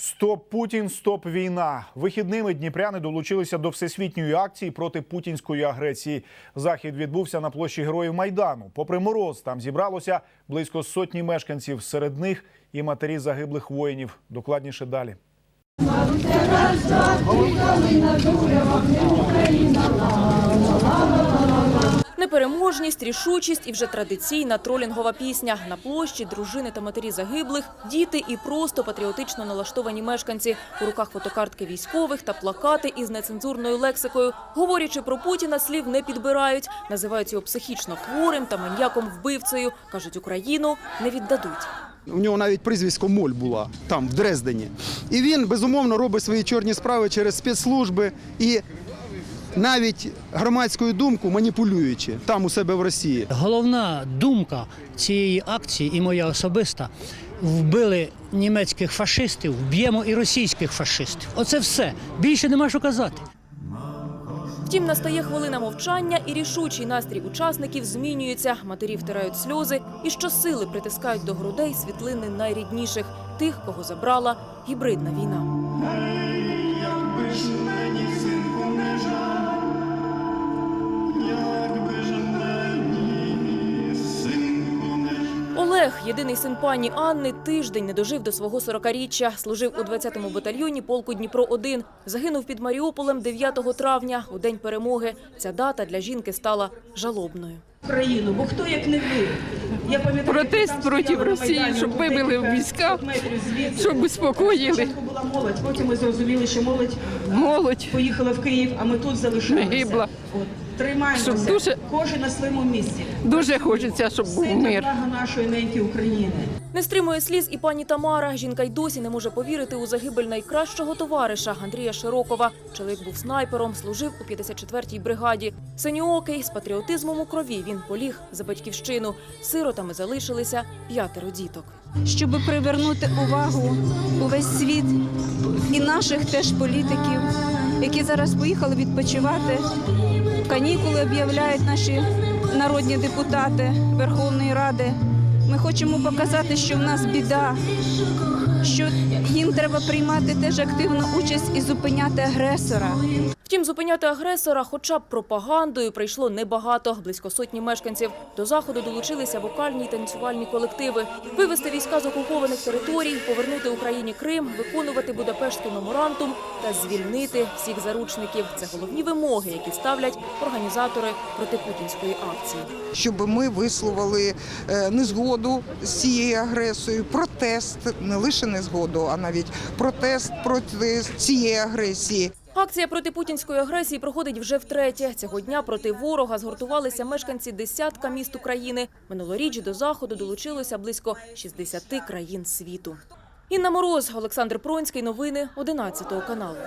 Стоп Путін, стоп війна. Вихідними дніпряни долучилися до всесвітньої акції проти путінської агресії. Захід відбувся на площі Героїв Майдану. Попри мороз, там зібралося близько сотні мешканців. Серед них і матері загиблих воїнів. Докладніше далі. Непереможність, рішучість і вже традиційна тролінгова пісня. На площі дружини та матері загиблих, діти і просто патріотично налаштовані мешканці. У руках фотокартки військових та плакати із нецензурною лексикою. Говорячи про Путіна, слів не підбирають. Називають його психічно хворим та маньяком-вбивцею. Кажуть, Україну не віддадуть. У нього навіть прізвисько Моль була там, в Дрездені. І він безумовно робить свої чорні справи через спецслужби і навіть громадською думкою маніпулюючи там у себе в Росії. Головна думка цієї акції і моя особиста вбили німецьких фашистів, вб'ємо і російських фашистів. Оце все. Більше нема що казати. Втім, настає хвилина мовчання, і рішучий настрій учасників змінюється. Матері втирають сльози і щосили притискають до грудей світлини найрідніших тих, кого забрала гібридна війна. Олег, єдиний син пані Анни, тиждень не дожив до свого 40-річчя. Служив у 20-му батальйоні полку Дніпро-1. Загинув під Маріуполем 9 травня, у день перемоги. Ця дата для жінки стала жалобною. Україну, бо хто як не ви? Я пам'ятаю, Протест там проти Росії, Майдані, щоб вивели декілька війська, щоб успокоїли. Спочатку була молодь, потім ми зрозуміли, що молодь Молодь поїхала в Київ, а ми тут залишилися. Гибла. От, тримаємося, Щоб дуже- кожен на своєму місці. дуже хочеться, щоб був мир. нашої неньки України. Не стримує сліз і пані Тамара. Жінка й досі не може повірити у загибель найкращого товариша Андрія Широкова. Чоловік був снайпером, служив у 54-й бригаді. Синьоокий з патріотизмом у крові він поліг за батьківщину. Сиротами залишилися п'ятеро діток. щоб привернути увагу увесь світ і наших теж політиків, які зараз поїхали відпочивати. Канікули об'являють наші народні депутати Верховної Ради. Ми хочемо показати, що в нас біда, що їм треба приймати теж активну участь і зупиняти агресора. Втім, зупиняти агресора, хоча б пропагандою, прийшло небагато. Близько сотні мешканців до заходу долучилися вокальні й танцювальні колективи. Вивести війська з окупованих територій, повернути Україні Крим, виконувати Будапештський меморандум та звільнити всіх заручників. Це головні вимоги, які ставлять організатори протипутінської акції. щоб ми висловили е, незгоду з цією агресією, протест, не лише незгоду, а навіть протест проти цієї агресії. Акція проти путінської агресії проходить вже втретє. Цього дня проти ворога згуртувалися мешканці десятка міст України. Минулоріч до заходу долучилося близько 60 країн світу. Інна Мороз, Олександр Пронський. Новини 11 каналу.